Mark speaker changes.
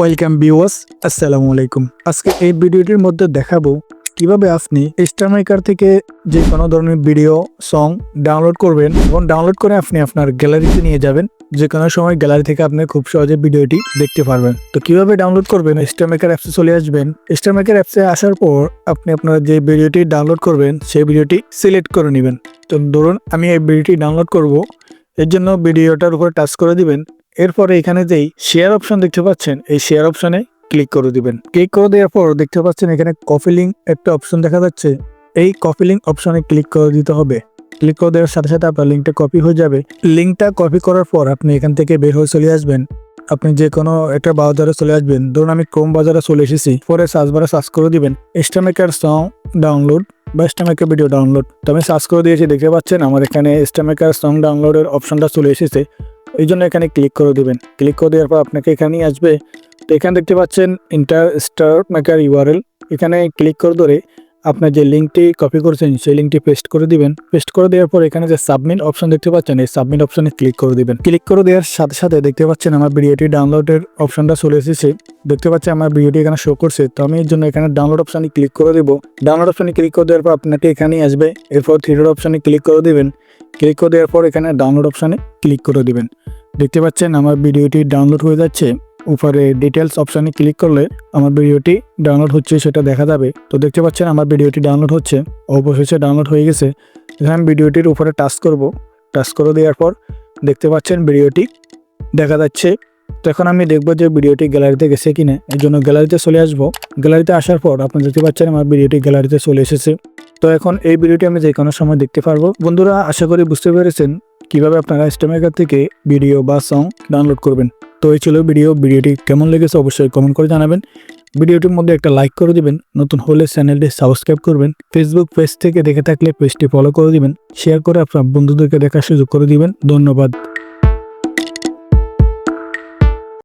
Speaker 1: Welcome viewers আসসালামু আলাইকুম আজকে এই ভিডিওটির মধ্যে দেখাবো কীভাবে আপনি স্টারমাইকার থেকে যে কোনো ধরনের ভিডিও সং ডাউনলোড করবেন এবং ডাউনলোড করে আপনি আপনার গ্যালারিতে নিয়ে যাবেন। যে কোনো সময় গ্যালারি থেকে আপনি খুব সহজে ভিডিওটি দেখতে পারবেন। তো কীভাবে ডাউনলোড করবেন? স্টারমেকার অ্যাপসে চলে আসবেন। স্টারমেকার অ্যাপসে আসার পর আপনি আপনার যে ভিডিওটি ডাউনলোড করবেন, সেই ভিডিওটি সিলেক্ট করে নেবেন। তো ধরুন, আমি এই ভিডিওটি ডাউনলোড করব। এর জন্য ভিডিওটার উপর টাচ করে দিবেন। এরপরে এখানে যেই শেয়ার অপশন দেখতে পাচ্ছেন, এই শেয়ার অপশনে ক্লিক করে দিবেন। ক্লিক করে দেওয়ার পর দেখতে পাচ্ছেন এখানে কপি লিঙ্ক একটা অপশন দেখা যাচ্ছে। এই কপি লিঙ্ক অপশনে ক্লিক করে দিতে হবে। ক্লিক করে দেওয়ার সাথে সাথে আপনার লিঙ্কটা কপি হয়ে যাবে। লিঙ্কটা কপি করার পর আপনি এখান থেকে বের হয়ে চলে আসবেন। আপনি যে কোনো একটা বাজারে চলে আসবেন। ধরুন আমি ক্রোম বাজারে চলে এসেছি। পরে সার্চ বারে সার্চ করে দিবেন। স্টামেকার সং ডাউনলোড বা স্টামেকার ভিডিও ডাউনলোড তো আমি সার্চ করে দিয়েছি, দেখতে পাচ্ছেন আমার এখানে স্টামেকার সং ডাউনলোডের অপশনটা চলে এসেছে। এই জন্য এখানে ক্লিক করে দিবেন। ক্লিক করে দেওয়ার পর আপনাকে এখানেই আসবে। তো এখানে দেখতে পাচ্ছেন ইন্টার স্টার মেকার ইউআরএল এখানে ক্লিক করে ধরে আপনার যে লিঙ্কটি কপি করেছেন, সেই লিঙ্কটি পেস্ট করে দিবেন। পেস্ট করে দেওয়ার পর এখানে যে সাবমিট অপশন দেখতে পাচ্ছেন, এই সাবমিট অপশনে ক্লিক করে দিবেন। ক্লিক করে দেওয়ার সাথে সাথে দেখতে পাচ্ছেন আমার ভিডিওটি ডাউনলোডের অপশনটা চলে এসেছে। দেখতে পাচ্ছেন আমার ভিডিওটি এখানে শো করছে। তো আমি এর জন্য এখানে ডাউনলোড অপশনে ক্লিক করে দেবো। ডাউনলোড অপশনে ক্লিক করে দেওয়ার পর আপনাকে এখানেই আসবে। এরপর থ্রি অপশনে ক্লিক করে দিবেন। ক্লিক করে দেওয়ার পর এখানে ডাউনলোড অপশানে ক্লিক করে দিবেন। দেখতে পাচ্ছেন আমার ভিডিওটি ডাউনলোড হয়ে যাচ্ছে। উপরে ডিটেলস অপশানে ক্লিক করলে আমার ভিডিওটি ডাউনলোড হচ্ছে, সেটা দেখা যাবে। তো দেখতে পাচ্ছেন আমার ভিডিওটি ডাউনলোড হচ্ছে, অবশেষে ডাউনলোড হয়ে গেছে। এখানে ভিডিওটির উপরে টাচ করব। টাচ করে দেওয়ার পর দেখতে পাচ্ছেন ভিডিওটি দেখা যাচ্ছে। তো এখন আমি দেখব যে ভিডিওটি গ্যালারিতে গেছে কিনা। এর জন্য গ্যালারিতে চলে আসব। গ্যালারিতে আসার পর আপনি দেখতে পাচ্ছেন আমার ভিডিওটি গ্যালারিতে চলে এসেছে। তো এখন এই ভিডিওটি আমি যে কোনো সময় দেখতে পারব। বন্ধুরা, আশা করি বুঝতে পেরেছেন কীভাবে আপনারা স্টেমেকার থেকে ভিডিও বা সং ডাউনলোড করবেন। তো এই ছিল ভিডিও। ভিডিওটি কেমন লেগেছে অবশ্যই কমেন্ট করে জানাবেন। ভিডিওটির মধ্যে একটা লাইক করে দিবেন। নতুন হলে চ্যানেলটি সাবস্ক্রাইব করবেন। ফেসবুক পেজ থেকে দেখে থাকলে পেজটি ফলো করে দিবেন। শেয়ার করে আপনার বন্ধুদেরকে দেখার সুযোগ করে দিবেন। ধন্যবাদ।